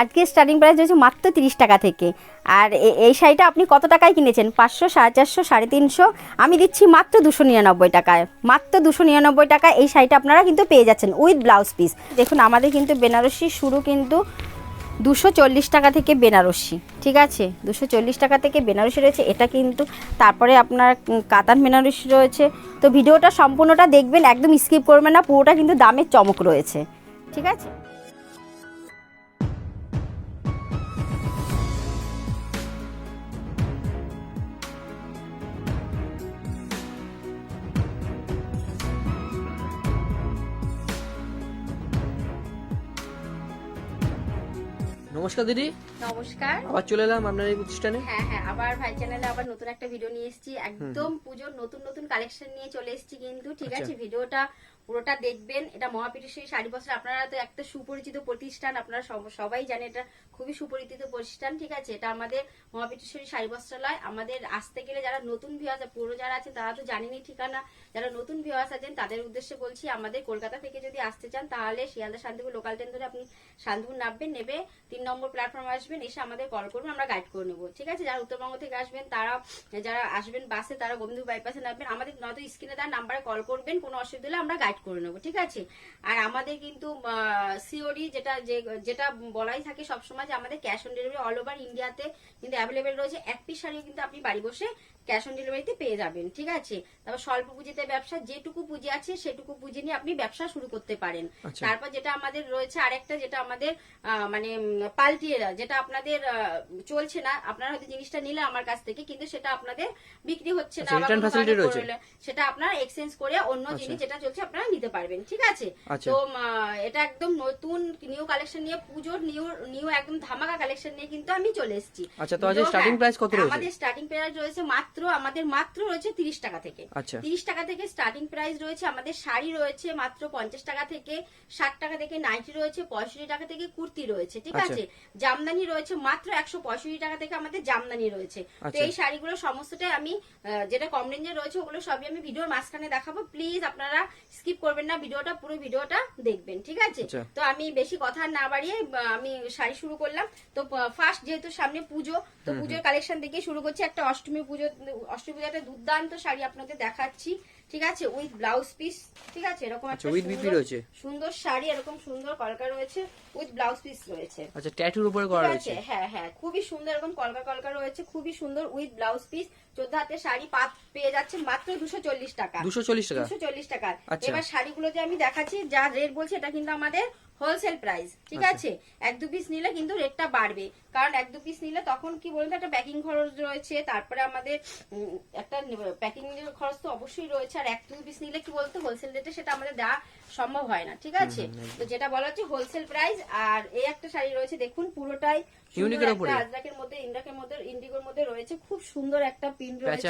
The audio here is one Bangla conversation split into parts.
আজকে স্টার্টিং প্রাইস রয়েছে? মাত্র তিরিশ টাকা থেকে। আর এই শাড়িটা আপনি কত টাকায় কিনেছেন? পাঁচশো, সাড়ে চারশো, সাড়ে তিনশো? আমি দিচ্ছি মাত্র দুশো নিরানব্বই টাকায়। মাত্র দুশো নিরানব্বই টাকায় এই শাড়িটা আপনারা কিন্তু পেয়ে যাচ্ছেন উইথ ব্লাউজ পিস দেখুন, আমাদের কিন্তু বেনারসি শুরু কিন্তু দুশো চল্লিশ টাকা থেকে বেনারসি, ঠিক আছে? দুশো চল্লিশ টাকা থেকে বেনারসি রয়েছে, এটা কিন্তু তারপরে আপনার কাতান বেনারসি রয়েছে। তো ভিডিওটা সম্পূর্ণটা দেখবেন, একদম স্কিপ করবেন না, পুরোটা কিন্তু দামের চমক রয়েছে, ঠিক আছে? নমস্কার দিদি। নমস্কার। আবার চলে এলাম আপনার এই প্রতিষ্ঠানে। হ্যাঁ হ্যাঁ আবার ভাই চ্যানেলে আবার নতুন একটা ভিডিও নিয়ে এসেছি। একদম পুজোর নতুন নতুন কালেকশন নিয়ে চলে এসেছি কিন্তু ঠিক আচ্ছা। আছে? ভিডিওটা পুরোটা দেখবেন। এটা মহাপীঠেশ্বরী শাড়ি বস্ত্র আপনারা তো একটা সুপরিচিত প্রতিষ্ঠান আপনারা সব- সবাই জানে এটা খুবই সুপরিচিত প্রতিষ্ঠান ঠিক আছে? এটা আমাদের মহাপীঠেশ্বরী শাড়ি বস্ত্রালয় আমাদের আসতে গেলে যারা নতুন ভিওয়াস পুরো যারা আছে তারা তো জানেনই ঠিকানা। যারা নতুন ভিওয়াস আছেন, তাদের উদ্দেশ্যে বলছি, আমাদের কলকাতা থেকে যদি আসতে চান, তাহলে শিয়ালদা শান্তিপুর লোকাল ট্রেন ধরে আপনি শান্তিপুর নামবেন, নেবে, তিন নম্বর প্ল্যাটফর্মে আসবেন, এসে আমাদের কল করবেন, আমরা গাইড করে নেব। ঠিক আছে? যারা উত্তরবঙ্গ থেকে আসবেন, তারা, যারা আসবেন বাসে তারা গোবিন্দ বাইপাসে নামবেন। আমাদের নয়তো স্ক্রিনে তার নাম্বারে কল করবেন, কোনো অসুবিধা হলে আমরা গাইড করে নেব। ঠিক আছে? আর আমাদের কিন্তু সিওডি যেটা যেটা বলাই থাকে সবসময় যে আমাদের cash on delivery all over ইন্ডিয়াতে কিন্তু অ্যাভেলেবেল রয়েছে। এক পিস শাড়িও কিন্তু আপনি বাড়ি বসে ক্যাশ অন ডেলিভারিতে পেয়ে যাবেন ঠিক আছে তারপর স্বল্প পুঁজিতে ব্যবসা যেটুকু পুঁজি আছে সেটুকু পুঁজি নিয়ে আপনি ব্যবসা শুরু করতে পারেন আচ্ছা। তারপর যেটা আমাদের রয়েছে আরেকটা যেটা আমাদের মানে পাল্টিয়ে যেটা আপনাদের চলছে না আপনারা হয়তো জিনিসটা নিলে আমার কাছ থেকে কিন্তু সেটা আপনাদের বিক্রি হচ্ছে না আচ্ছা, সেটা আপনারা এক্সচেঞ্জ করে অন্য আচ্ছা। জিনিস যেটা চলছে আপনারা নিতে পারবেন ঠিক আছে। তো এটা একদম নতুন নিউ কালেকশন নিয়ে পুজোর নিউ নিউ একদম ধামাকা কালেকশন নিয়ে কিন্তু আমি চলে এসেছি আচ্ছা, তো তো starting হ্যাঁ, কত রয়েছে? আমাদের স্টার্টিং প্রাইস রয়েছে মাত্র আমাদের মাত্র রয়েছে তিরিশ টাকা থেকে। আচ্ছা। তিরিশ টাকা থেকে স্টার্টিং প্রাইস রয়েছে আমাদের শাড়ি রয়েছে মাত্র পঞ্চাশ টাকা থেকে ষাট টাকা থেকে নাইটি রয়েছে পঁয়ষট্টি টাকা থেকে কুর্তি রয়েছে ঠিক আচ্ছা। আছে? জামদানি রয়েছে মাত্র একশো পঁয়ষট্টি টাকা থেকে আমাদের জামদানি রয়েছে। তো আচ্ছা। এই শাড়িগুলো সমস্তটাই আমি যেটা কম রেঞ্জে রয়েছে ওগুলো সবই আমি ভিডিওর মাঝখানে দেখাবো। প্লিজ আপনারা স্কিপ করবেন না ভিডিওটা পুরো ভিডিওটা দেখবেন ঠিক আছে। তো আমি বেশি কথা না বাড়িয়ে আমি শাড়ি শুরু করলাম। তো ফার্স্ট যেহেতু সামনে পুজো তো পুজোর কালেকশন থেকে শুরু করছি। একটা অষ্টমী পুজো অষ্টমী পুজো দুর্দান্ত শাড়ি আপনাদের দেখাচ্ছি। ঠিক আছে উইথ ব্লাউজ পিস ঠিক আছে এরকম আচ্ছা একটা উইথ বিপি রয়েছে? সুন্দর শাড়ি এরকম সুন্দর কলকা রয়েছে উইথ ব্লাউজ পিস রয়েছে। আচ্ছা ট্যাটুর উপরে করা রয়েছে? হ্যাঁ হ্যাঁ খুবই সুন্দর এরকম কলকা কলকা রয়েছে খুবই সুন্দর উইথ ব্লাউজ পিস চোদ্দ হাতের শাড়ি পাত পেয়ে যাচ্ছে মাত্র দুশো চল্লিশ টাকা। দুশো চল্লিশ টাকা? দুশো চল্লিশ টাকা। আচ্ছা। এবার শাড়িগুলো যে আমি দেখাচ্ছি যা রেট বলছি এটা কিন্তু আমাদের হোলসেল প্রাইস ঠিক আচ্ছা। আছে? এক দু পিস নিলে কিন্তু রেটটা বাড়বে। কারণ এক দু পিস নিলে তখন কি বলতো একটা প্যাকিং খরচ রয়েছে তারপরে আমাদের একটা প্যাকিং খরচ তো অবশ্যই রয়েছে। আর এক দু পিস নিলে কি বলতো হোলসেল রেটে সেটা আমাদের দেওয়া সম্ভব হয় না ঠিক আছে? তো যেটা বলা হচ্ছে হোলসেল প্রাইস আর এই একটা শাড়ি রয়েছে দেখুন পুরোটাই ইউনিকের আজরাকের মধ্যে ইন্ডাকের মধ্যে ইন্ডিগোর মধ্যে রয়েছে খুব সুন্দর একটা প্রিন্ট রয়েছে।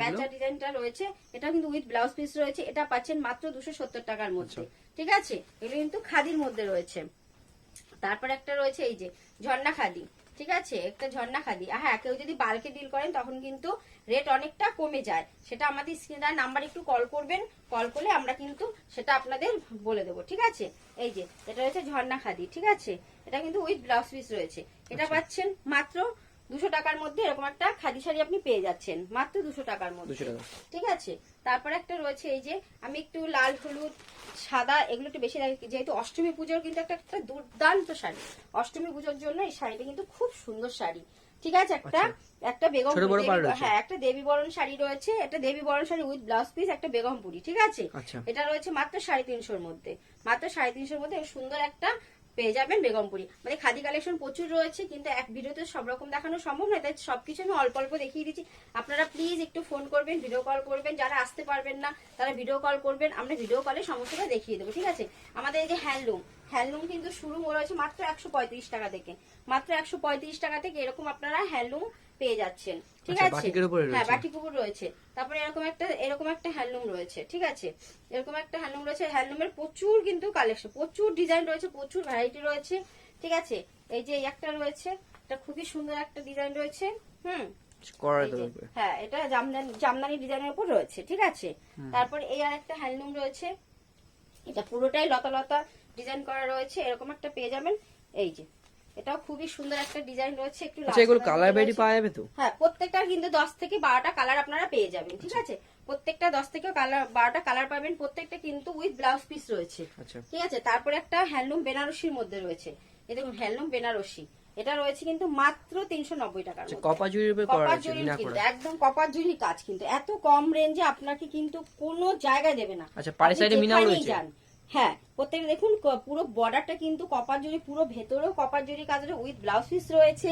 প্যাঁচা হ্যাঁ, ডিজাইনটা রয়েছে। এটা কিন্তু উইথ ব্লাউজ পিস রয়েছে এটা পাচ্ছেন মাত্র দুশো সত্তর টাকার মধ্যে আচ্ছা। ঠিক আছে? এগুলো কিন্তু খাদির মধ্যে রয়েছে। তারপর একটা রয়েছে এই যে ঝর্ণা খাদি। ঠিক আছে? একটা ঝর্ণা খাদি হ্যাঁ কেউ যদি বালকে ডিল করেন তখন কিন্তু রেট অনেকটা কমে যায়। সেটা আমাদের স্ক্রিনার নাম্বার একটু কল করবেন। কল করলে আমরা কিন্তু সেটা আপনাদের বলে দেবো। ঠিক আছে? এই যে এটা রয়েছে ঝর্ণা খাদি ঠিক আছে? এটা কিন্তু উইথ ব্লাউজ পিস রয়েছে। এটা আচ্ছা। পাচ্ছেন মাত্র দুশো টাকার মধ্যে এরকম একটা খাদি শাড়ি আপনি পেয়ে যাচ্ছেন মাত্র দুশো টাকার মধ্যে। ঠিক আছে? তারপরে একটা রয়েছে এই যে আমি একটু লাল হলুদ সাদা এগুলো একটু বেশি রাখি যেহেতু অষ্টমী পুজোর কিন্তু একটা একটা দুর্দান্ত শাড়ি। অষ্টমী পুজোর জন্য এই শাড়িটা কিন্তু খুব সুন্দর শাড়ি। ঠিক আছে? একটা একটা বেগম? হ্যাঁ একটা দেবী বরণ শাড়ি রয়েছে একটা দেবী বরণ শাড়ি উইথ ব্লাউজ পিস একটা বেগমপুরি ঠিক আছে? আচ্ছা। এটা রয়েছে মাত্র সাড়ে তিনশোর মধ্যে। মাত্র সাড়ে তিনশোর মধ্যে সুন্দর একটা পেয়ে যাবেন বেগমপুরি মানে খাদি কালেকশন প্রচুর রয়েছে, কিন্তু এক ভিডিওতে সব রকম দেখানো সম্ভব নয়, তাই সবকিছু আমি অল্প অল্প দেখিয়ে দিচ্ছি। আপনারা প্লিজ একটু ফোন করবেন ভিডিও কল করবেন, যারা আসতে পারবেন না, তারা ভিডিও কল করবেন, আমরা ভিডিও কলে সমস্তটা দেখিয়ে দেবো, ঠিক আছে? আমাদের এই যে হ্যান্ডলুম হ্যান্ডলুম কিন্তু শুরু রয়েছে মাত্র একশো পঁয়ত্রিশ টাকা থেকে। মাত্র একশো পঁয়ত্রিশ টাকা থেকে এরকম আপনারা হ্যান্ডলুম পেয়ে যাচ্ছেন ঠিক আচ্ছা, আছে? হ্যাঁ রয়েছে। বাটি কুকুর রয়েছে। তারপরে এরকম একটা এরকম একটা হ্যান্ডলুম রয়েছে ঠিক আছে? এরকম একটা হ্যান্ডলুম রয়েছে। হ্যান্ডলুমের প্রচুর কিন্তু কালেকশন প্রচুর ডিজাইন রয়েছে প্রচুর ভ্যারাইটি রয়েছে ঠিক আছে? এই যে একটা রয়েছে এটা খুবই সুন্দর একটা ডিজাইন রয়েছে হুম? উপরে হ্যাঁ এটা জামদানি জামদানি ডিজাইনের উপর রয়েছে ঠিক আছে? তারপর এই আর একটা হ্যান্ডলুম রয়েছে এটা পুরোটাই লতা লতা ডিজাইন করা রয়েছে এরকম একটা পেয়ে যাবেন এই যে। এটাও খুবই সুন্দর একটা ডিজাইন রয়েছে একটু আচ্ছা এগুলো কালার। ভ্যারাইটি পাওয়া যাবে তো? হ্যাঁ প্রত্যেকটার কিন্তু দশ থেকে বারোটা কালার আপনারা পেয়ে যাবেন ঠিক আছে? প্রত্যেকটা দশ থেকে কালার বারোটা কালার পাবেন প্রত্যেকটা কিন্তু উইথ ব্লাউজ পিস রয়েছে আচ্ছা। ঠিক আছে? তারপরে একটা হ্যান্ডলুম বেনারসির মধ্যে রয়েছে এই দেখুন হ্যান্ডলুম বেনারসি এটা রয়েছে কিন্তু মাত্র তিনশো নব্বই টাকার আচ্ছা কপার জুড়ির উপরে করা কপার আছে জরির কিন্তু করা? একদম কপার জরির কাজ কিন্তু এত কম রেঞ্জে আপনাকে কিন্তু কোনো জায়গায় দেবে না। আচ্ছা, এ মিনাও যেখানেই রয়েছে? হ্যাঁ প্রত্যেকটা দেখুন পুরো বর্ডারটা কিন্তু কপার জুড়ি পুরো ভেতরেও কপার জুড়ি কাজ উইথ ব্লাউজ পিস রয়েছে।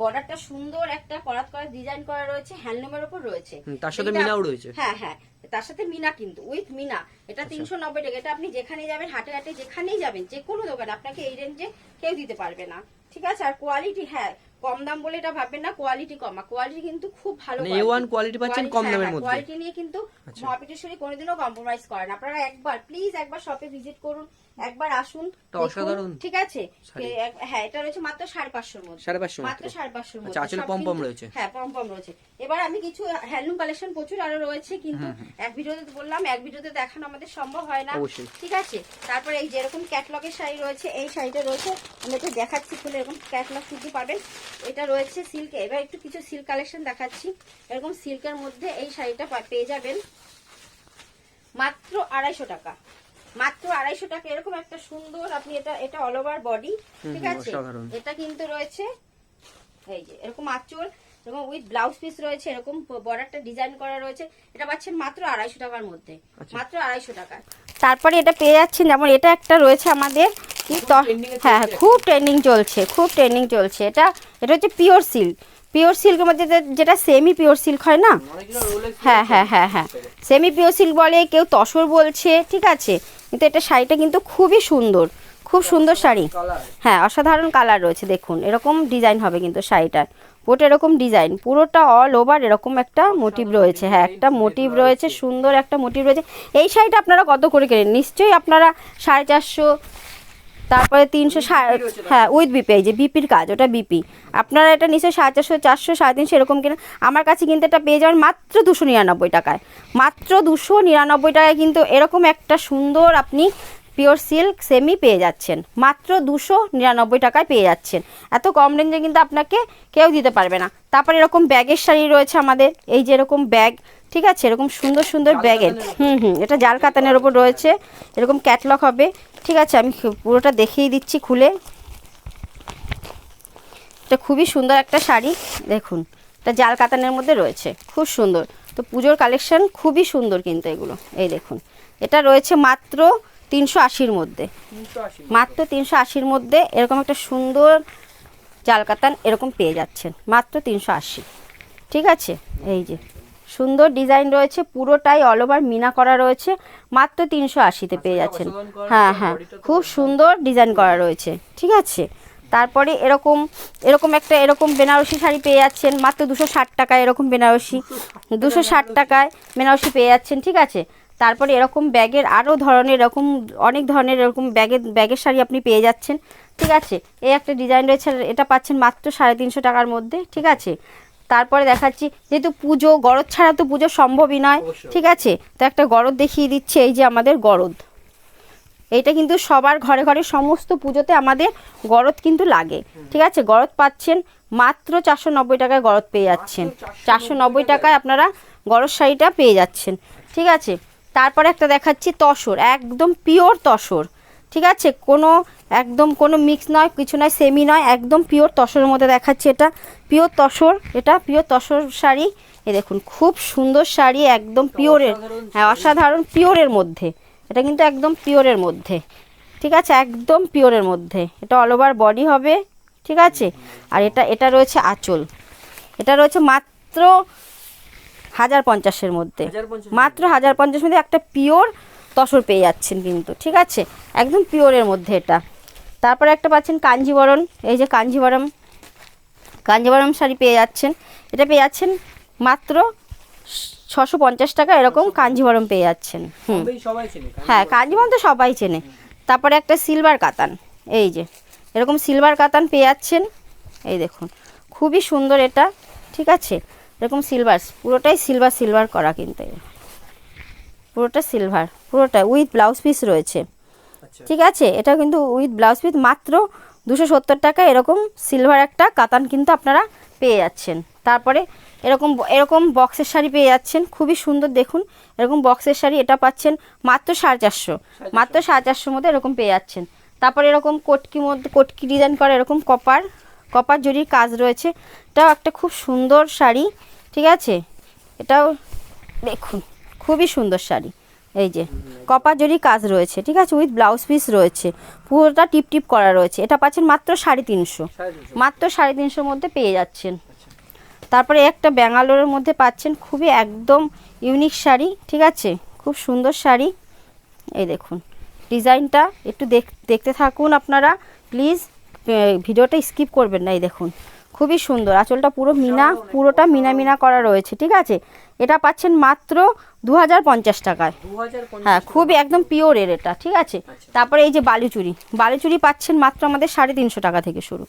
বর্ডারটা সুন্দর একটা করাত করা ডিজাইন করা রয়েছে হ্যান্ডলুমের উপর রয়েছে। তার সাথে মিনাও রয়েছে। হ্যাঁ হ্যাঁ তার সাথে মিনা কিন্তু উইথ মিনা। এটা আচ্ছা। তিনশো নব্বই টাকা। এটা আপনি যেখানে যাবেন হাটে হাটে যেখানেই যাবেন যে কোনো দোকান আপনাকে এই রেঞ্জে কেউ দিতে পারবে না। ঠিক আছে? আর কোয়ালিটি হ্যাঁ কম দাম বলে এটা ভাববেন না কোয়ালিটি কমা। কোয়ালিটি কিন্তু খুব ভালো মানে A1 quality পাচ্ছেন কম দামের মধ্যে। কোয়ালিটি নিয়ে কিন্তু আচ্ছা। মহাপিটেশ্বরী কোনোদিনও কম্প্রোমাইজ করেন আপনারা একবার প্লিজ একবার শপে ভিজিট করুন একবার আসুন অসাধারণ ঠিক আছে। এ- হ্যাঁ এটা রয়েছে মাত্র সাড়ে পাঁচশোর মধ্যে। সাড়ে পাঁচশো মাত্র সাড়ে পাঁচশোর মধ্যে। আচ্ছা, আঁচলে পম পম রয়েছে। হ্যাঁ পম পম রয়েছে। এবার আমি কিছু হ্যান্ডলুম কালেকশন প্রচুর আরও রয়েছে কিন্তু এক ভিডিওতে বললাম এক ভিডিওতে দেখানো আমাদের সম্ভব হয় না। ঠিক আছে? তারপরে এই যেরকম ক্যাটলগের শাড়ি রয়েছে এই শাড়িটা রয়েছে আমি একটু দেখাচ্ছি খুলে এরকম ক্যাটলগ কিন্তু পাবেন। এটা রয়েছে সিল্কে এবার একটু কিছু সিল্ক কালেকশন দেখাচ্ছি। এরকম সিল্কের মধ্যে এই শাড়িটা পেয়ে যাবেন। মাত্র আড়াইশো টাকা। মাত্র আড়াইশো টাকা। এরকম একটা সুন্দর আপনি এটা এটা অল ওভার বডি ঠিক আছে? এটা কিন্তু রয়েছে এই যে এরকম আঁচল এরকম উইথ ব্লাউজ পিস রয়েছে এরকম বর্ডারটা ডিজাইন করা রয়েছে। এটা পাচ্ছেন মাত্র আড়াইশো টাকার মধ্যে। আচ্ছা। মাত্র আড়াইশো টাকা। তারপরে এটা পেয়ে যাচ্ছেন যেমন এটা একটা রয়েছে আমাদের কি হ্যাঁ হ্যাঁ, খুব ট্রেন্ডিং চলছে খুব ট্রেন্ডিং চলছে। এটা এটা হচ্ছে পিওর সিল্ক পিওর সিল্কের মধ্যে যেটা সেমি পিওর সিল্ক হয় না? হ্যাঁ হ্যাঁ হ্যাঁ হ্যাঁ। সেমি পিওর সিল্ক বলে কেউ তসর বলছে ঠিক আছে? কিন্তু এটা শাড়িটা কিন্তু খুবই সুন্দর। খুব সুন্দর শাড়ি। হ্যাঁ অসাধারণ কালার রয়েছে দেখুন। এরকম ডিজাইন হবে কিন্তু শাড়িটার। পুরোটা এরকম ডিজাইন পুরোটা অল ওভার এরকম একটা মোটিভ রয়েছে। হ্যাঁ একটা মোটিভ রয়েছে সুন্দর একটা মোটিভ রয়েছে। এই শাড়িটা আপনারা কত করে কেনেন? নিশ্চয়ই আপনারা সাড়ে চারশো তারপরে তিনশো হ্যাঁ উইথ বিপি এই যে বিপির কাজ ওটা বিপি আপনারা এটা নিশ্চয়ই সাড়ে চারশো চারশো সাড়ে তিনশো এরকম কিনা। আমার কাছে কিন্তু এটা পেয়ে যাবেন মাত্র দুশো নিরানব্বই টাকায়। মাত্র দুশো নিরানব্বই টাকায় কিন্তু এরকম একটা সুন্দর আপনি পিওর সিল্ক সেমি পেয়ে যাচ্ছেন। মাত্র দুশো নিরানব্বই টাকায় পেয়ে যাচ্ছেন। এত কম রেঞ্জে কিন্তু আপনাকে কেউ দিতে পারবে না। তারপর এরকম ব্যাগের শাড়ি রয়েছে আমাদের। এই যে এরকম ব্যাগ ঠিক আছে? এরকম সুন্দর সুন্দর ব্যাগের। হুম হুম এটা জাল কাতানের ওপর রয়েছে। এরকম ক্যাটলগ হবে। ঠিক আছে আমি পুরোটা দেখিয়ে দিচ্ছি খুলে। এটা খুবই সুন্দর একটা শাড়ি দেখুন। এটা জাল কাতানের মধ্যে রয়েছে খুব সুন্দর। তো পুজোর কালেকশন খুবই সুন্দর কিন্তু এগুলো। এই দেখুন এটা রয়েছে মাত্র তিনশো আশির মধ্যে। মাত্র তিনশো আশির মধ্যে এরকম একটা সুন্দর জাল কাতান এরকম পেয়ে যাচ্ছেন। মাত্র তিনশো আশি। ঠিক আছে? এই যে সুন্দর ডিজাইন রয়েছে পুরোটাই অল ওভার মিনা করা রয়েছে মাত্র তিনশো আশিতে পেয়ে যাচ্ছেন। হ্যাঁ হ্যাঁ খুব সুন্দর ডিজাইন করা রয়েছে ঠিক আছে? তারপরে এরকম এরকম একটা এরকম বেনারসি শাড়ি পেয়ে যাচ্ছেন মাত্র দুশো ষাট টাকায় এরকম বেনারসি দুশো ষাট টাকায় বেনারসি পেয়ে যাচ্ছেন ঠিক আছে? তারপরে এরকম ব্যাগের আরও ধরনের এরকম অনেক ধরনের এরকম ব্যাগের ব্যাগের শাড়ি আপনি পেয়ে যাচ্ছেন ঠিক আছে? এই একটা ডিজাইন রয়েছে এটা পাচ্ছেন মাত্র সাড়ে তিনশো টাকার মধ্যে ঠিক আছে? তারপরে দেখাচ্ছি যেহেতু পুজো গরদ ছাড়া তো পুজো সম্ভবই নয় ঠিক আছে? তো একটা গরদ দেখিয়ে দিচ্ছে এই যে আমাদের গরদ। এইটা কিন্তু সবার ঘরে ঘরে সমস্ত পুজোতে আমাদের গরদ কিন্তু লাগে ঠিক আছে? গরদ পাচ্ছেন মাত্র চারশো নব্বই টাকায় গরদ পেয়ে যাচ্ছেন। চারশো নব্বই টাকায় আপনারা গরদ শাড়িটা পেয়ে যাচ্ছেন ঠিক আছে? তারপরে একটা দেখাচ্ছি তসর একদম পিওর তসর ঠিক আছে? কোনো একদম কোনো মিক্স নয় কিছু নয় সেমি নয় একদম পিওর তসরের মধ্যে দেখাচ্ছি এটা। পিওর তসর এটা পিওর তসর শাড়ি। এ দেখুন খুব সুন্দর শাড়ি একদম পিওরের হ্যাঁ অসাধারণ পিওরের মধ্যে। এটা কিন্তু একদম পিওরের মধ্যে। ঠিক আছে? একদম পিওরের মধ্যে। এটা অল ওভার বডি হবে। ঠিক আছে? আর এটা এটা রয়েছে আঁচল। এটা রয়েছে মাত্র হাজার পঞ্চাশের মধ্যে। মাত্র হাজার পঞ্চাশ মধ্যে একটা পিওর তসর পেয়ে যাচ্ছেন কিন্তু। ঠিক আছে? একদম পিওরের মধ্যে এটা। তারপরে একটা পাচ্ছেন কাঞ্জিবরণ এই যে কাঞ্জিবরম কাঞ্জিবরম শাড়ি পেয়ে যাচ্ছেন। এটা পেয়ে যাচ্ছেন মাত্র ছশো পঞ্চাশ টাকা এরকম কাঞ্জিবরম পেয়ে যাচ্ছেন। হুম। হ্যাঁ কাঞ্জিবরম তো সবাই চেনে। তারপরে একটা সিলভার কাতান এই যে। এরকম সিলভার কাতান পেয়ে যাচ্ছেন। এই দেখুন খুবই সুন্দর এটা ঠিক আছে? এরকম সিলভার পুরোটাই সিলভার সিলভার করা কিন্তু পুরোটা সিলভার পুরোটা উইথ ব্লাউজ পিস রয়েছে। ঠিক আছে? এটা কিন্তু উইথ ব্লাউজ পিস মাত্র দুশো সত্তর টাকা এরকম সিলভার একটা কাতান কিন্তু আপনারা পেয়ে যাচ্ছেন। তারপরে এরকম এরকম বক্সের শাড়ি পেয়ে যাচ্ছেন খুবই সুন্দর দেখুন। এরকম বক্সের শাড়ি এটা পাচ্ছেন মাত্র সাড়ে চারশো মাত্র সাড়ে চারশোর মধ্যে এরকম পেয়ে যাচ্ছেন। তারপরে এরকম কটকি মধ্যে কটকি ডিজাইন করা এরকম কপার কপার জরির কাজ রয়েছে। এটাও একটা খুব সুন্দর শাড়ি ঠিক আছে? এটাও দেখুন খুবই সুন্দর শাড়ি। এই যে কপার জরি কাজ রয়েছে ঠিক আছে? উইথ ব্লাউজ পিস রয়েছে। পুরোটা টিপ টিপ করা রয়েছে। এটা পাচ্ছেন মাত্র সাড়ে তিনশো। সাড়ে তিনশো। মাত্র সাড়ে তিনশোর মধ্যে পেয়ে যাচ্ছেন। তারপরে একটা ব্যাঙ্গালোরের মধ্যে পাচ্ছেন খুবই একদম ইউনিক শাড়ি ঠিক আছে? খুব সুন্দর শাড়ি। এই দেখুন ডিজাইনটা একটু দেখ দেখতে থাকুন আপনারা। প্লিজ ভিডিওটা স্কিপ করবেন না এই দেখুন। খুবই সুন্দর। আঁচলটা পুরো মিনা পুরোটা মিনা মিনা করা রয়েছে ঠিক আছে? এটা পাচ্ছেন মাত্র দু হাজার পঞ্চাশ টাকায়। হ্যাঁ খুবই একদম পিওরের এটা ঠিক আছে? তারপরে এই যে বালুচুরি বালুচুরি পাচ্ছেন মাত্র আমাদের সাড়ে তিনশো টাকা থেকে শুরু।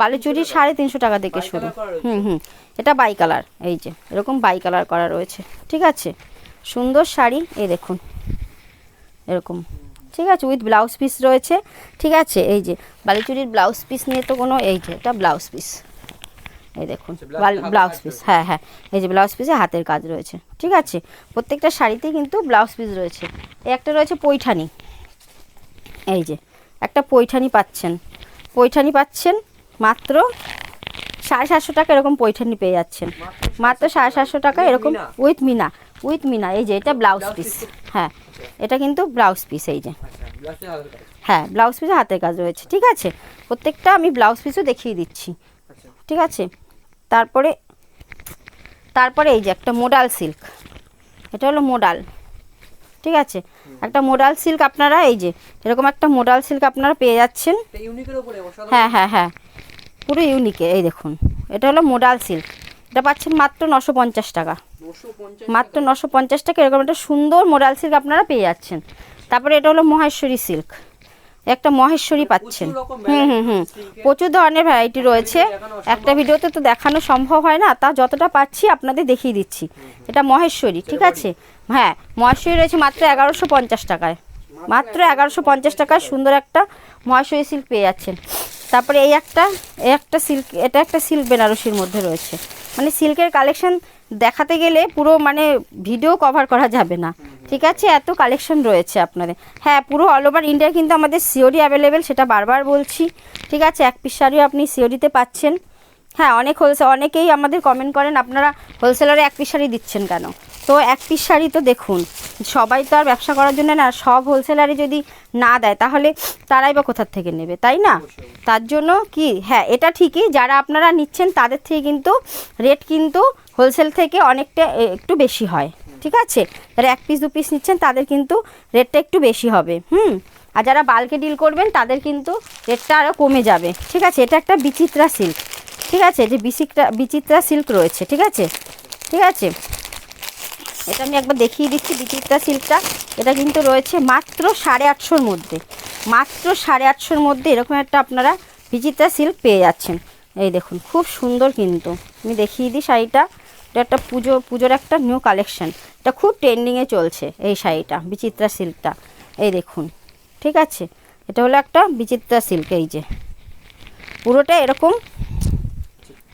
বালুচুরি সাড়ে তিনশো টাকা থেকে শুরু। হুম হুম। এটা বাই কালার এই যে এরকম বাই কালার করা রয়েছে ঠিক আছে? সুন্দর শাড়ি এই দেখুন এরকম ঠিক আছে? উইথ ব্লাউজ পিস রয়েছে ঠিক আছে? এই যে বালিচুরির ব্লাউজ পিস নিয়ে তো কোনো এই যে এটা ব্লাউজ পিস এই দেখুন ব্লাউজ পিস হ্যাঁ হ্যাঁ এই যে ব্লাউজ পিসে হাতের কাজ রয়েছে ঠিক আছে? প্রত্যেকটা শাড়িতেই কিন্তু ব্লাউজ পিস রয়েছে। এই একটা রয়েছে পৈঠানি এই যে একটা পৈঠানি পাচ্ছেন। পৈঠানি পাচ্ছেন মাত্র সাড়ে সাতশো টাকা এরকম পৈঠানি পেয়ে যাচ্ছেন। মাত্র সাড়ে সাতশো টাকা এরকম উইথ মিনা উইথ মিনা এই যে এটা ব্লাউজ পিস হ্যাঁ এটা কিন্তু ব্লাউজ পিস এই যে। আচ্ছা। হ্যাঁ ব্লাউজ পিসে হাতের কাজ রয়েছে ঠিক আছে? প্রত্যেকটা আমি ব্লাউজ পিসও দেখিয়ে দিচ্ছি আচ্ছা। ঠিক আছে? তারপরে তারপরে এই যে একটা মোডাল সিল্ক এটা হলো মোডাল ঠিক আছে? একটা মোডাল সিল্ক আপনারা এই যে এরকম একটা মোডাল সিল্ক আপনারা পেয়ে যাচ্ছেন। হ্যাঁ হ্যাঁ হ্যাঁ। পুরো ইউনিকে এই দেখুন। এটা হলো মোডাল সিল্ক এটা পাচ্ছেন মাত্র নশো পঞ্চাশ টাকা। মাত্র নশো পঞ্চাশ টাকা এরকম একটা সুন্দর মোডাল সিল্ক আপনারা পেয়ে যাচ্ছেন। তারপরে এটা হলো মহেশ্বরী সিল্ক একটা মহেশ্বরী পাচ্ছেন। হুম হুম হুম। প্রচুর ধরনের ভ্যারাইটি রয়েছে। একটা ভিডিওতে তো দেখানো সম্ভব হয় না তা যতটা পাচ্ছি আপনাদের দেখিয়ে দিচ্ছি। এটা মহেশ্বরী ঠিক আছে? হ্যাঁ মহেশ্বরী রয়েছে মাত্র এগারোশো পঞ্চাশ টাকায়। মাত্র এগারোশো পঞ্চাশ টাকায়। সুন্দর একটা মহেশ্বরী সিল্ক পেয়ে যাচ্ছেন। তারপরে এই একটা এই একটা সিল্ক এটা একটা সিল্ক বেনারসির মধ্যে রয়েছে। মানে সিল্কের কালেকশন দেখাতে গেলে পুরো মানে ভিডিও কভার করা যাবে না। ঠিক আছে? এত কালেকশন রয়েছে আপনাদের। হ্যাঁ পুরো অল ওভার ইন্ডিয়া কিন্তু আমাদের সিওরি অ্যাভেলেবেল সেটা বারবার বলছি। ঠিক আছে? এক পিস শাড়িও আপনি সিওরিতে পাচ্ছেন। হ্যাঁ অনেক হোলসেল অনেকেই আমাদের কমেন্ট করেন, আপনারা হোলসেলারে এক পিস শাড়ি দিচ্ছেন কেন? তো এক পিস শাড়ি তো দেখুন, সবাই তো আর ব্যবসা করার জন্য না, সব হোলসেলারে যদি না দেয়, তাহলে তারাই বা কোথার থেকে নেবে, তাই না? তার জন্য কি? হ্যাঁ এটা ঠিকই, যারা আপনারা নিচ্ছেন, তাদের থেকে কিন্তু রেট কিন্তু হোলসেল থেকে অনেকটা একটু বেশি হয়, ঠিক আছে? যারা এক পিস দু পিস নিচ্ছেন, তাদের কিন্তু রেটটা একটু বেশি হবে, হুম? আর যারা বাল্কে ডিল করবেন, তাদের কিন্তু রেটটা আরও কমে যাবে, ঠিক আছে? এটা একটা বিচিত্রা সিল্ক ঠিক আছে? যে বিচিত্রা বিচিত্রা সিল্ক রয়েছে, ঠিক আছে? ঠিক আছে? এটা আমি একবার দেখিয়ে দিচ্ছি, বিচিত্রা সিল্কটা এটা কিন্তু রয়েছে মাত্র সাড়ে আটশোর মধ্যে, মাত্র সাড়ে আটশোর মধ্যে এরকম একটা আপনারা বিচিত্রা সিল্ক পেয়ে যাচ্ছেন। এই দেখুন, খুব সুন্দর কিন্তু। আমি দেখিয়ে দিই শাড়িটা। এটা একটা পুজো পুজোর একটা নিউ কালেকশন এটা খুব ট্রেন্ডিংয়ে চলছে এই শাড়িটা বিচিত্রা সিল্কটা এই দেখুন ঠিক আছে? এটা হলো একটা বিচিত্রা সিল্ক এই যে। পুরোটা এরকম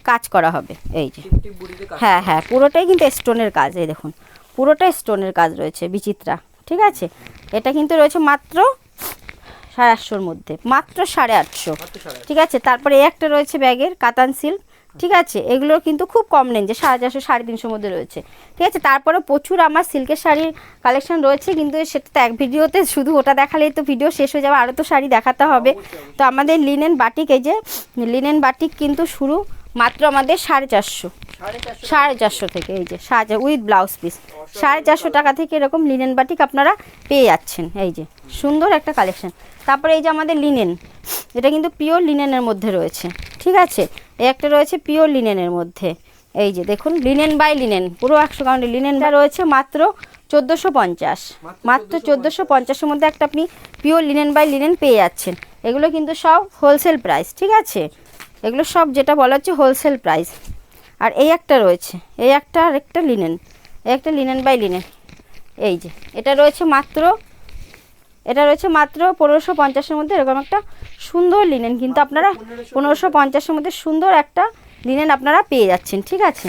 কাজ করা হবে এই যে। হ্যাঁ হ্যাঁ পুরোটাই কিন্তু স্টোনের কাজ এই দেখুন। পুরোটাই স্টোনের কাজ রয়েছে বিচিত্রা ঠিক আছে? এটা কিন্তু রয়েছে মাত্র সাড়ে আটশোর মধ্যে মাত্র সাড়ে আটশো ঠিক আছে? তারপরে এই একটা রয়েছে ব্যাগের কাতান সিল্ক ঠিক আছে? এগুলো কিন্তু খুব কম রেঞ্জে সাড়ে চারশো, সাড়ে তিনশোর মধ্যে রয়েছে। ঠিক আছে? তারপরে প্রচুর আমার সিল্কের শাড়ির কালেকশন রয়েছে, কিন্তু সেটা তো এক ভিডিওতে, শুধু ওটা দেখালেই তো ভিডিও শেষ হয়ে যাবে আরও তো শাড়ি দেখাতে হবে। তো আমাদের লিনেন বাটিক এই যে লিনেন বাটিক কিন্তু শুরু মাত্র আমাদের সাড়ে চারশো। সাড়ে চারশো থেকে, এই যে, সাড়ে উইথ ব্লাউজ পিস সাড়ে চারশো টাকা থেকে এরকম লিনেন বাটিক আপনারা পেয়ে যাচ্ছেন, এই যে, সুন্দর একটা কালেকশন তারপরে এই যে আমাদের লিনেন এটা কিন্তু পিওর লিনেনের মধ্যে রয়েছে। ঠিক আছে? এই একটা রয়েছে পিওর লিনেনের মধ্যে। এই যে দেখুন লিনেন বাই লিনেন পুরো একশো কাউন্টে লিনেনটা রয়েছে মাত্র চোদ্দোশো পঞ্চাশ। মাত্র চোদ্দোশো পঞ্চাশের মধ্যে একটা আপনি পিওর লিনেন বাই লিনেন পেয়ে যাচ্ছেন। এগুলো কিন্তু সব হোলসেল প্রাইস ঠিক আছে? এগুলো সব যেটা বলা হচ্ছে হোলসেল প্রাইস আর এই একটা রয়েছে এই একটা আর একটা লিনেন এই একটা লিনেন বাই লিনেন এই যে এটা রয়েছে মাত্র এটা রয়েছে মাত্র পনেরোশো পঞ্চাশের মধ্যে এরকম একটা সুন্দর লিনেন কিন্তু আপনারা পনেরোশো পঞ্চাশের মধ্যে সুন্দর একটা লিনেন আপনারা পেয়ে যাচ্ছেন ঠিক আছে?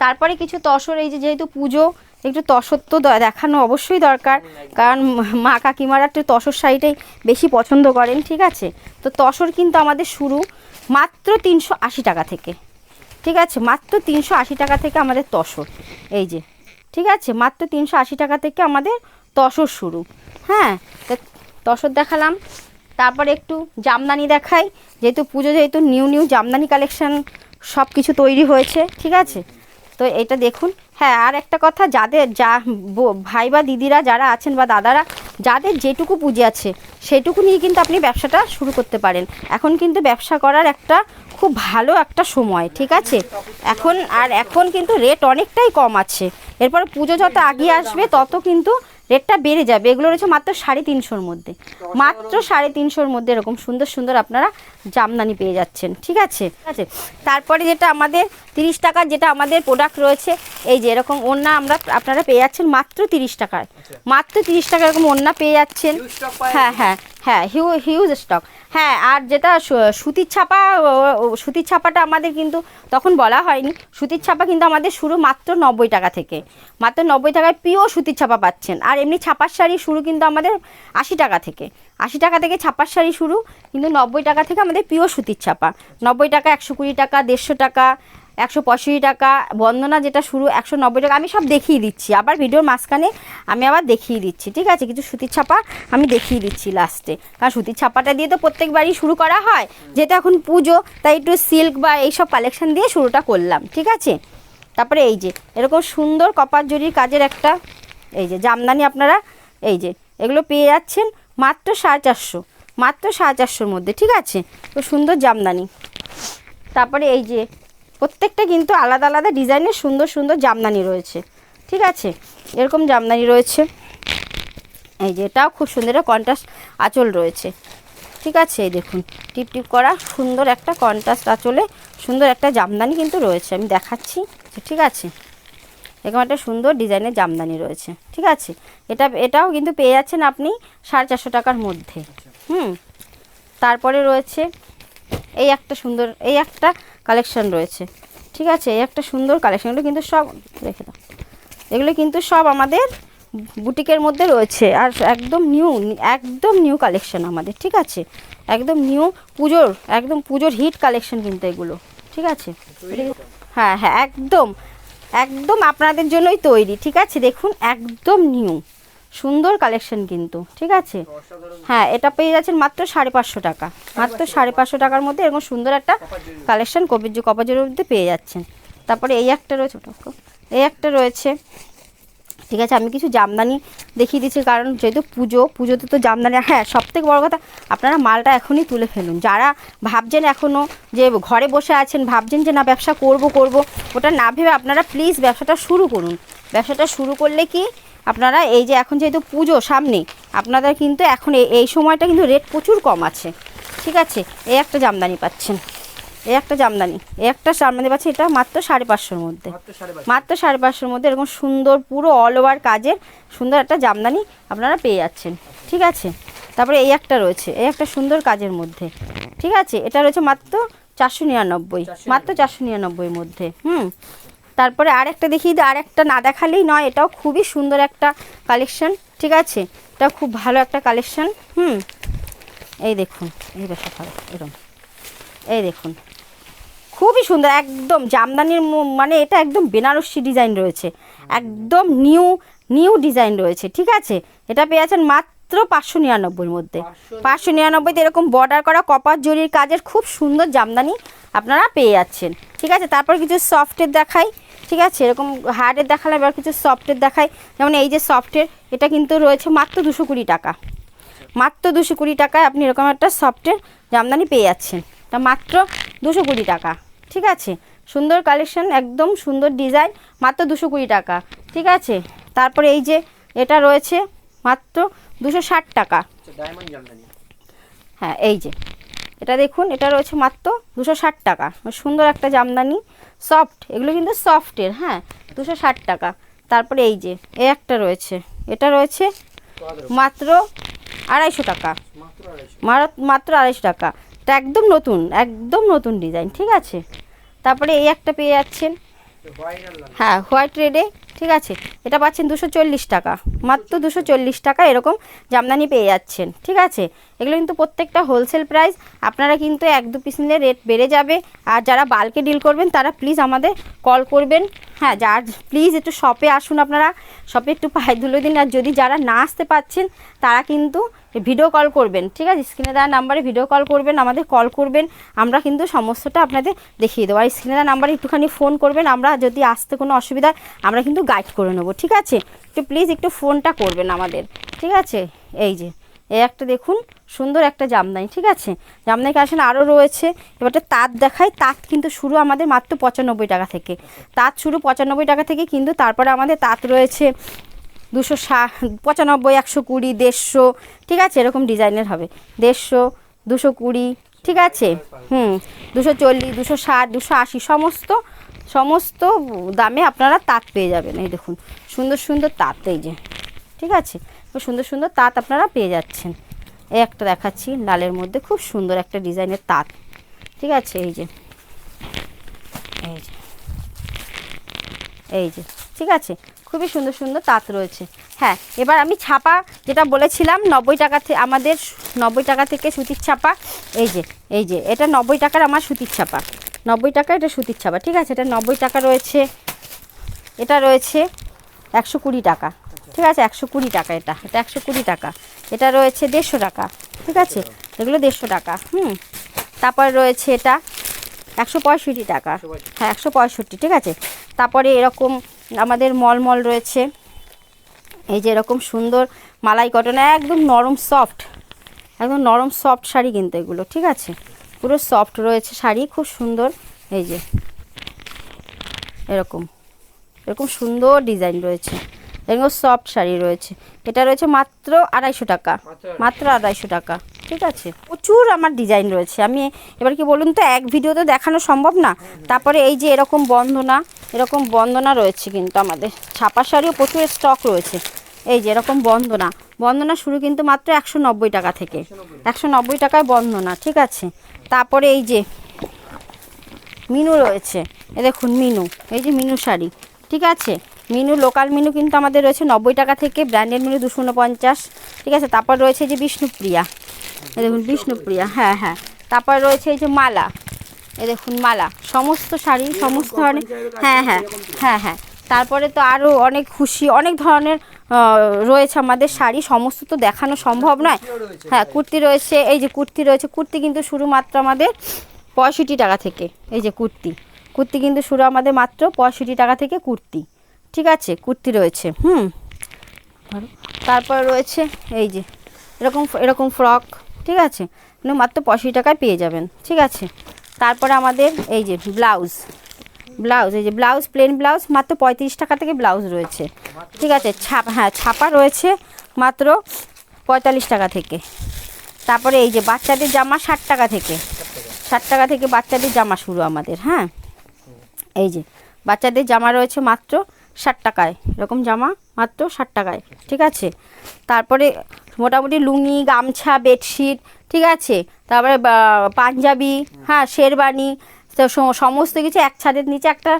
তারপরে কিছু তসর এই যে যেহেতু পুজো একটু তসর তো দেখানো অবশ্যই দরকার। কারণ মা কাকিমারা একটু তসর শাড়িটাই বেশি পছন্দ করেন ঠিক আছে? তো তসর কিন্তু আমাদের শুরু মাত্র তিনশো আশি টাকা থেকে ঠিক আছে? মাত্র তিনশো আশি টাকা থেকে আমাদের তসর এই যে ঠিক আছে? মাত্র তিনশো আশি টাকা থেকে আমাদের তসর শুরু। হ্যাঁ তসর দেখালাম। তারপরে একটু জামদানি দেখাই। যেহেতু পুজো, যেহেতু নিউ নিউ জামদানি কালেকশন সব কিছু তৈরি হয়েছে, ঠিক আছে? তো এটা দেখুন। হ্যাঁ আর একটা কথা, যাদের যা ভাই বা দিদিরা যারা আছেন বা দাদারা, যাদের যেটুকু পুঁজি আছে, সেটুকু নিয়ে কিন্তু আপনি ব্যবসাটা শুরু করতে পারেন। এখন কিন্তু ব্যবসা করার একটা খুব ভালো একটা সময়, ঠিক আছে? এখন, আর এখন কিন্তু রেট অনেকটাই কম আছে। এরপর পুজো যত আগিয়ে আসবে, তত কিন্তু রেটটা বেড়ে যাবে। এগুলো রয়েছে মাত্র সাড়ে তিনশোর মধ্যে। মাত্র সাড়ে তিনশোর মধ্যে এরকম সুন্দর সুন্দর আপনারা জামদানি পেয়ে যাচ্ছেন। ঠিক আছে? ঠিক আছে? তারপরে যেটা আমাদের তিরিশ টাকার যেটা আমাদের প্রোডাক্ট রয়েছে এই যে এরকম ওড়না আমরা আপনারা পেয়ে যাচ্ছেন মাত্র তিরিশ টাকায়। মাত্র তিরিশ টাকা এরকম ওড়না পেয়ে যাচ্ছেন। হ্যাঁ হ্যাঁ। হ্যাঁ হিউ হিউজ স্টক হ্যাঁ আর যেটা সুতির ছাপা সুতির ছাপাটা আমাদের কিন্তু তখন বলা হয়নি। সুতির ছাপা কিন্তু আমাদের শুরু মাত্র নব্বই টাকা থেকে। মাত্র নব্বই টাকায় পিওর সুতির ছাপা পাচ্ছেন। আর এমনি ছাপার শাড়ি শুরু কিন্তু আমাদের আশি টাকা থেকে। আশি টাকা থেকে ছাপার শাড়ি শুরু, কিন্তু নব্বই টাকা থেকে আমাদের পিওর সুতির ছাপা। নব্বই টাকা, একশো কুড়ি টাকা, দেড়শো টাকা একশো পঁয়ষট্টি টাকা, বন্দনা যেটা শুরু, একশো নব্বই টাকা, আমি সব দেখিয়ে দিচ্ছি। আবার ভিডিওর মাঝখানে আমি আবার দেখিয়ে দিচ্ছি, ঠিক আছে? কিছু সুতির ছাপা আমি দেখিয়ে দিচ্ছি লাস্টে কারণ সুতির ছাপাটা দিয়ে তো প্রত্যেকবারই শুরু করা হয়, যেহেতু এখন পুজো, তাই একটু সিল্ক বা এইসব কালেকশন দিয়ে শুরুটা করলাম, ঠিক আছে? তারপরে এই যে, এরকম সুন্দর কপার জরির কাজের একটা, এই যে, জামদানি আপনারা, এই যে, এগুলো পেয়ে যাচ্ছেন মাত্র সাড়ে চারশো, মাত্র সাড়ে চারশোর মধ্যে, ঠিক আছে? তো সুন্দর জামদানি। তারপরে এই যে প্রত্যেকটা কিন্তু আলাদা আলাদা ডিজাইনের সুন্দর সুন্দর জামদানি রয়েছে। ঠিক আছে? এরকম জামদানি রয়েছে। এই যে এটাও খুব সুন্দর একটা কন্ট্রাস্ট আঁচল রয়েছে। ঠিক আছে? এই দেখুন, টিপ টিপ করা সুন্দর একটা কন্ট্রাস্ট আঁচলে সুন্দর একটা জামদানি কিন্তু রয়েছে। আমি দেখাচ্ছি ঠিক আছে? এরকম একটা সুন্দর ডিজাইনের জামদানি রয়েছে। ঠিক আছে? এটা, এটাও কিন্তু পেয়ে যাচ্ছেন আপনি সাড়ে চারশো টাকার মধ্যে। হুম? তারপরে রয়েছে এই একটা সুন্দর, এই একটা কালেকশন রয়েছে। ঠিক আছে, এই একটা সুন্দর কালেকশন। এগুলো কিন্তু সব রেখে দাও এগুলো কিন্তু সব আমাদের বুটিকের মধ্যে রয়েছে। আর একদম নিউ একদম নিউ কালেকশন আমাদের, ঠিক আছে? একদম নিউ পুজোর, একদম পুজোর হিট কালেকশন কিন্তু এগুলো, ঠিক আছে? হ্যাঁ হ্যাঁ একদম একদম আপনাদের জন্যই তৈরি, ঠিক আছে? দেখুন, একদম নিউ। সুন্দর কালেকশন কিন্তু, ঠিক আছে? হ্যাঁ এটা পেয়ে যাচ্ছেন মাত্র সাড়ে পাঁচশো টাকা। মাত্র সাড়ে পাঁচশো টাকার মধ্যে এরকম সুন্দর একটা কালেকশন কবির যে মধ্যে পেয়ে যাচ্ছেন। তারপরে এই একটা রয়েছে এই একটা রয়েছে, ঠিক আছে? আমি কিছু জামদানি দেখিয়ে দিচ্ছি, কারণ যেহেতু পুজো, পুজোতে তো জামদানি হ্যাঁ সব থেকে বড়ো কথা, আপনারা মালটা এখনই তুলে ফেলুন। যারা ভাবছেন এখনও যে ঘরে বসে আছেন, ভাবছেন যে না, ব্যবসা করব করব, ওটা না ভেবে আপনারা প্লিজ ব্যবসাটা শুরু করুন। ব্যবসাটা শুরু করলে কি আপনারা এই যে এখন যেহেতু পুজো সামনে আপনাদের কিন্তু এখন এই- সময়টা কিন্তু রেট প্রচুর কম আছে। ঠিক আছে? এই একটা জামদানি পাচ্ছেন। এই একটা জামদানি। এই একটা জামদানি পাচ্ছেন এটা মাত্র সাড়ে পাঁচশোর মধ্যে। মাত্র সাড়ে পাঁচশো। মাত্র সাড়ে পাঁচশোর মধ্যে এরকম সুন্দর পুরো অল ওভার কাজের সুন্দর একটা জামদানি আপনারা পেয়ে যাচ্ছেন। ঠিক আছে? তারপরে এই একটা রয়েছে। এই একটা সুন্দর কাজের মধ্যে। ঠিক আছে? এটা রয়েছে মাত্র চারশো নিরানব্বই। মাত্র চারশো নিরানব্বইয়ের মধ্যে। হুম? তারপরে আরেকটা দেখিয়ে দিই আরেকটা না দেখালেই নয় এটাও খুবই সুন্দর একটা কালেকশন ঠিক আছে? এটাও খুব ভালো একটা কালেকশন হুম? এই দেখুন এই বেশ ভালো এরকম এই দেখুন খুবই সুন্দর একদম জামদানির মানে এটা একদম বেনারসি ডিজাইন রয়েছে একদম নিউ নিউ ডিজাইন রয়েছে ঠিক আছে? এটা পেয়ে যাচ্ছেন মাত্র পাঁচশো নিরানব্বইয়ের মধ্যে। পাঁচশো নিরানব্বইতে এরকম বর্ডার করা কপার জরির কাজের খুব সুন্দর জামদানি আপনারা পেয়ে যাচ্ছেন ঠিক আছে? তারপর কিছু সফটের দেখাই। ঠিক আছে? এরকম হার্ডের দেখালে এবার কিছু সফটের দেখাই যেমন এই যে সফটের এটা কিন্তু রয়েছে মাত্র দুশো কুড়ি টাকা। মাত্র দুশো কুড়ি টাকায় আপনি এরকম একটা সফটের জামদানি পেয়ে যাচ্ছেন। তা মাত্র দুশো কুড়ি টাকা। ঠিক আছে? সুন্দর কালেকশন একদম সুন্দর ডিজাইন মাত্র দুশো কুড়ি টাকা। ঠিক আছে? তারপরে এই যে এটা রয়েছে মাত্র দুশো ষাট টাকা। আচ্ছা, হ্যাঁ এই যে। এটা দেখুন এটা রয়েছে মাত্র দুশো ষাট টাকা। সুন্দর একটা জামদানি। সফট, এগুলো কিন্তু সফটের হ্যাঁ দুশো ষাট টাকা। তারপরে এই যে একটা রয়েছে, এটা রয়েছে মাত্র আড়াইশো টাকা। মাত্র আড়াইশো টাকা। এটা একদম নতুন একদম নতুন ডিজাইন, ঠিক আছে? তারপরে এই একটা পেয়ে যাচ্ছেন হ্যাঁ হোয়াইট রেডে ঠিক আছে? এটা পাচ্ছেন দুশো চল্লিশ টাকা। মাত্র দুশো চল্লিশ টাকা এরকম জামদানি পেয়ে যাচ্ছেন, ঠিক আছে? এগুলো কিন্তু প্রত্যেকটা হোলসেল প্রাইস আপনারা কিন্তু এক দু পিস নিলে রেট বেড়ে যাবে। আর যারা বালকে ডিল করবেন, তারা প্লিজ আমাদের কল করবেন। হ্যাঁ যার প্লিজ একটু শপে আসুন আপনারা। শপে একটু পায়ে ধুলো দিন। আর যদি যারা না আসতে পাচ্ছেন, তারা কিন্তু ভিডিও কল করবেন, ঠিক আছে? স্ক্রিনে দেওয়া নাম্বারে ভিডিও কল করবেন, আমাদের কল করবেন। আমরা কিন্তু সমস্তটা আপনাদের দেখিয়ে দেবো। আর স্ক্রিনে দেওয়া নাম্বারে একটুখানি ফোন করবেন। আমরা যদি আসতে কোনো অসুবিধা আমরা কিন্তু গাইড করে নেব, ঠিক আছে? একটু প্লিজ একটু ফোনটা করবেন আমাদের, ঠিক আছে? এই যে, এই একটা দেখুন, সুন্দর একটা জামদানি, ঠিক আছে? জামদানি কালেকশন আরও রয়েছে। এবারটা তাঁত দেখায় তাঁত কিন্তু শুরু আমাদের মাত্র পঁচানব্বই টাকা থেকে। তাঁত শুরু পঁচানব্বই টাকা থেকে কিন্তু তারপরে আমাদের তাঁত রয়েছে দুশো সা, পঁচানব্বই, একশো কুড়ি, দেড়শো, ঠিক আছে? এরকম ডিজাইনের হবে। দেড়শো, দুশো কুড়ি, ঠিক আছে? হুম, দুশো চল্লিশ, দুশো ষাট, দুশো আশি, সমস্ত সমস্ত দামে আপনারা তাঁত পেয়ে যাবেন, এই দেখুন। সুন্দর সুন্দর তাঁত, এই যে। ঠিক আছে? সুন্দর সুন্দর তাঁত আপনারা পেয়ে যাচ্ছেন। এই একটা দেখাচ্ছি, লালের মধ্যে খুব সুন্দর একটা ডিজাইনের তাঁত। ঠিক আছে? এই যে। এই যে। এই যে। ঠিক আছে? খুবই সুন্দর সুন্দর তাঁত রয়েছে। হ্যাঁ এবার আমি ছাপা যেটা বলেছিলাম, নব্বই টাকা থেকে আমাদের নব্বই টাকা থেকে সুতির ছাপা। এই যে এই যে, এটা নব্বই টাকার আমার সুতির ছাপা। নব্বই টাকা এটা সুতির ছাপা ঠিক আছে? এটা নব্বই টাকা রয়েছে। এটা রয়েছে একশো কুড়ি টাকা ঠিক আছে? একশো কুড়ি টাকা এটা এটা একশো কুড়ি টাকা। এটা রয়েছে দেড়শো টাকা ঠিক আছে? এগুলো দেড়শো টাকা হুম? তারপর রয়েছে এটা একশো পঁয়ষট্টি টাকা হ্যাঁ একশো পঁয়ষট্টি ঠিক আছে? তারপরে এরকম আমাদের মলমল রয়েছে। এই যে এরকম সুন্দর মালাই কটন একদম নরম সফট একদম নরম সফট শাড়ি কিন্তু এগুলো ঠিক আছে? পুরো সফট রয়েছে শাড়ি খুব সুন্দর। এই যে এরকম এরকম সুন্দর ডিজাইন রয়েছে। এরকম সফট শাড়ি রয়েছে। এটা রয়েছে মাত্র আড়াইশো টাকা। মাত্র আড়াইশো। টাকা। ঠিক আছে? প্রচুর আমার ডিজাইন রয়েছে। আমি এবার কি বলুন তো এক ভিডিওতে দেখানো সম্ভব না? তারপরে এই যে এরকম বন্ধনা এরকম বন্ধনা রয়েছে কিন্তু আমাদের। ছাপা শাড়িও প্রচুর স্টক রয়েছে। এই যে এরকম বন্দনা। বন্দনা শুরু কিন্তু মাত্র একশো নব্বই টাকা থেকে। একশো নব্বই টাকায় বন্দনা, ঠিক আছে? তারপরে এই যে মিনু রয়েছে। এ দেখুন, মিনু। এই যে মিনু শাড়ি, ঠিক আছে? মিনু, লোকাল মিনু কিন্তু আমাদের রয়েছে নব্বই টাকা থেকে, ব্র্যান্ডেড মিনু দুশো উনপঞ্চাশ, ঠিক আছে? তারপর রয়েছে যে বিষ্ণুপ্রিয়া। এ দেখুন, বিষ্ণুপ্রিয়া হ্যাঁ হ্যাঁ। তারপর রয়েছে এই যে মালা। এ দেখুন, মালা। সমস্ত শাড়ি, সমস্ত ধরনের হ্যাঁ হ্যাঁ হ্যাঁ হ্যাঁ। তারপরে তো আরও অনেক খুশি, অনেক ধরনের রয়েছে আমাদের শাড়ি সমস্ত তো দেখানো সম্ভব নয়। হ্যাঁ কুর্তি রয়েছে এই যে কুর্তি রয়েছে কুর্তি কিন্তু শুরু মাত্র আমাদের পঁয়ষট্টি টাকা থেকে এই যে কুর্তি। কুর্তি কিন্তু শুরু আমাদের মাত্র পঁয়ষট্টি টাকা থেকে কুর্তি। ঠিক আছে কুর্তি রয়েছে হুম। তারপর রয়েছে এই যে এরকম এরকম ফ্রক ঠিক আছে। মাত্র পঁয়ষট্টি টাকায় পেয়ে যাবেন ঠিক আছে। তারপরে আমাদের এই যে ব্লাউজ ব্লাউজ, এই যে ব্লাউজ প্লেন ব্লাউজ, মাত্র পঁয়ত্রিশ টাকা থেকে ব্লাউজ রয়েছে। ঠিক আছে, ছাপা হ্যাঁ ছাপা রয়েছে মাত্র পঁয়তাল্লিশ টাকা থেকে। তারপরে এই যে বাচ্চাদের জামা ষাট টাকা থেকে। ষাট টাকা থেকে বাচ্চাদের জামা শুরু আমাদের হ্যাঁ? এই যে বাচ্চাদের জামা রয়েছে মাত্র ষাট টাকায়। এরকম জামা মাত্র ষাট টাকায়, ঠিক আছে? তারপরে মোটামুটি লুঙ্গি, গামছা, বেডশিট, ঠিক আছে? তারপরে পাঞ্জাবি হ্যাঁ শেরবানি তো সমস্ত কিছু এক ছাদের নিচে একটা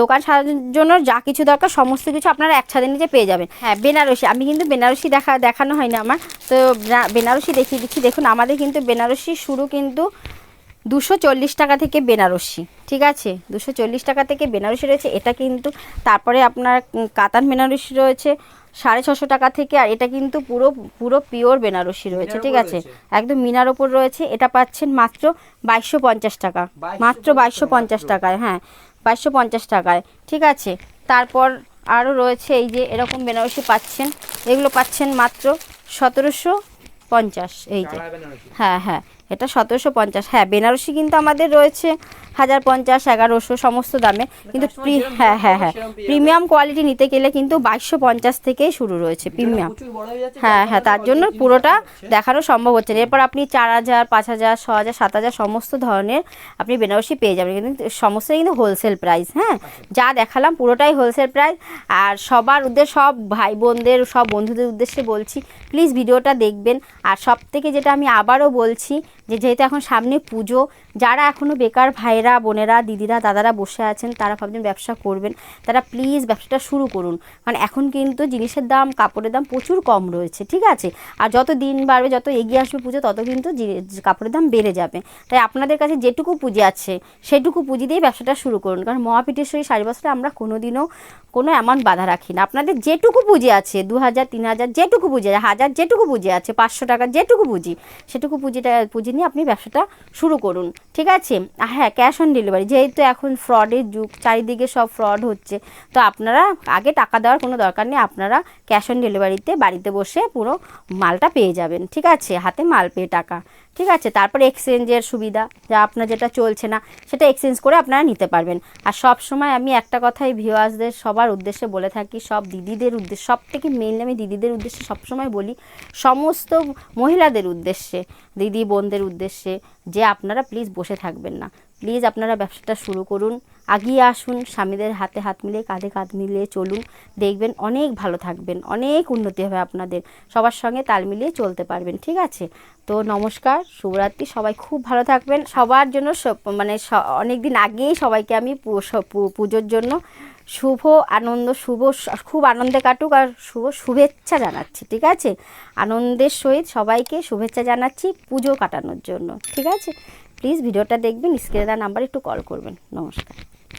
দোকান সাজানোর জন্য যা কিছু দরকার, সমস্ত কিছু আপনারা এক ছাদের নিচে পেয়ে যাবেন। হ্যাঁ বেনারসি, আমি কিন্তু বেনারসি দেখা, দেখানো হয়নি আমার। তো বেনারসি দেখিয়ে দিচ্ছি। দেখুন, আমাদের কিন্তু বেনারসি শুরু কিন্তু দুশো চল্লিশ টাকা থেকে বেনারসি ঠিক আছে? দুশো চল্লিশ টাকা থেকে বেনারসি রয়েছে এটা কিন্তু তারপরে আপনার কাতান বেনারসি রয়েছে সাড়ে ছশো টাকা থেকে আর এটা কিন্তু পুরো পুরো পিওর বেনারসি রয়েছে ঠিক আছে? একদম মিনার ওপর রয়েছে এটা পাচ্ছেন মাত্র বাইশশো পঞ্চাশ টাকা। মাত্র বাইশশো পঞ্চাশ টাকায় হ্যাঁ বাইশশো পঞ্চাশ টাকায় ঠিক আছে? তারপর আরও রয়েছে এই যে এরকম বেনারসি পাচ্ছেন এগুলো পাচ্ছেন মাত্র সতেরোশো পঞ্চাশ এই যে। হ্যাঁ হ্যাঁ এটা সতেরোশো পঞ্চাশ। হ্যাঁ বেনারসি কিন্তু আমাদের রয়েছে হাজার পঞ্চাশ এগারোশো সমস্ত দামে। কিন্তু হ্যাঁ হ্যাঁ হ্যাঁ। প্রিমিয়াম কোয়ালিটি নিতে গেলে কিন্তু বাইশশো পঞ্চাশ থেকেই শুরু রয়েছে প্রিমিয়াম হয়ে হ্যাঁ হ্যাঁ তার জন্য পুরোটা দেখানো সম্ভব হচ্ছে না। এরপর আপনি চার হাজার পাঁচ হাজার ছ হাজার সাত হাজার সমস্ত ধরনের আপনি বেনারসি পেয়ে যাবেন। কিন্তু সমস্ত কিন্তু হোলসেল প্রাইস হ্যাঁ? যা দেখালাম পুরোটাই হোলসেল প্রাইস আর সবার উদ্দেশ্যে সব ভাই বোনদের সব বন্ধুদের উদ্দেশ্যে বলছি প্লিজ ভিডিওটা দেখবেন। আর সব থেকে যেটা আমি আবারও বলছি যে যেহেতু এখন সামনে পুজো, যারা এখনও বেকার ভাইরা, বোনেরা, দিদিরা, দাদারা বসে আছেন, তারা ভাবছেন ব্যবসা করবেন। তারা প্লিজ ব্যবসাটা শুরু করুন। কারণ এখন কিন্তু জিনিসের দাম, কাপড়ের দাম প্রচুর কম রয়েছে, ঠিক আছে? আর যত দিন বাড়বে, যত এগিয়ে আসবে পুজো, তত কিন্তু কাপড়ের দাম বেড়ে যাবে। তাই আপনাদের কাছে যেটুকু পুঁজি আছে, সেটুকু পুঁজি দিয়েই ব্যবসাটা শুরু করুন। কারণ মহাপীঠেশ্বরী সারি বছরে আমরা কোনোদিনও কোনো অ্যামাউন্ট বাধা রাখি না। আপনাদের যেটুকু পুঁজি আছে, দু হাজার, তিন হাজার, যেটুকু পুঁজি আছে, হাজার যেটুকু পুঁজি আছে, পাঁচশো টাকা যেটুকু পুঁজি, সেটুকু পুঁজিটা, পুঁজি নিয়ে আপনি ব্যবসাটা শুরু করুন, ঠিক আছে? হ্যাঁ ক্যাশ অন ডেলিভারি যেহেতু এখন ফ্রডের যুগ, চারিদিকে সব ফ্রড হচ্ছে, তো আপনারা আগে টাকা দেওয়ার কোনো দরকার নেই, আপনারা ক্যাশ অন ডেলিভারিতে বাড়িতে বসে পুরো মালটা পেয়ে যাবেন, ঠিক আছে? হাতে মাল পেয়ে টাকা। ঠিক আছে? তারপরে এক্সচেঞ্জের সুবিধা, যা আপনার যেটা চলছে না, সেটা এক্সচেঞ্জ করে আপনারা নিতে পারবেন। আর সব সময় আমি একটা কথাই ভিউয়ার্সদের সবার উদ্দেশ্যে বলে থাকি, সব দিদিদের উদ্দেশ্যে, সব থেকে মেইন আমি দিদিদের উদ্দেশ্যে সবসময় বলি, সমস্ত মহিলাদের উদ্দেশ্যে, দিদি বোনদের উদ্দেশ্যে, যে আপনারা প্লিজ বসে থাকবেন না। প্লিজ আপনারা ব্যবসাটা শুরু করুন আগিয়ে আসুন, স্বামীদের হাতে হাত মিলিয়ে কাঁধে কাঁধ মিলিয়ে চলুন, দেখবেন অনেক ভালো থাকবেন, অনেক উন্নতি হবে আপনাদের, সবার সঙ্গে তাল মিলিয়ে চলতে পারবেন, ঠিক আছে? তো নমস্কার, শুভরাত্রি, সবাই খুব ভালো থাকবেন, সবার জন্য মানে অনেক দিন আগেই সবাইকে আমি পুজোর জন্য শুভ আনন্দ, শুভ খুব আনন্দে কাটুক আর শুভ শুভেচ্ছা জানাচ্ছি, ঠিক আছে? আনন্দের সহিত সবাইকে শুভেচ্ছা জানাচ্ছি পুজো কাটানোর জন্য, ঠিক আছে? প্লিজ ভিডিওটা দেখবেন স্ক্রিনে দেওয়া নাম্বার একটু কল করবেন। নমস্কার।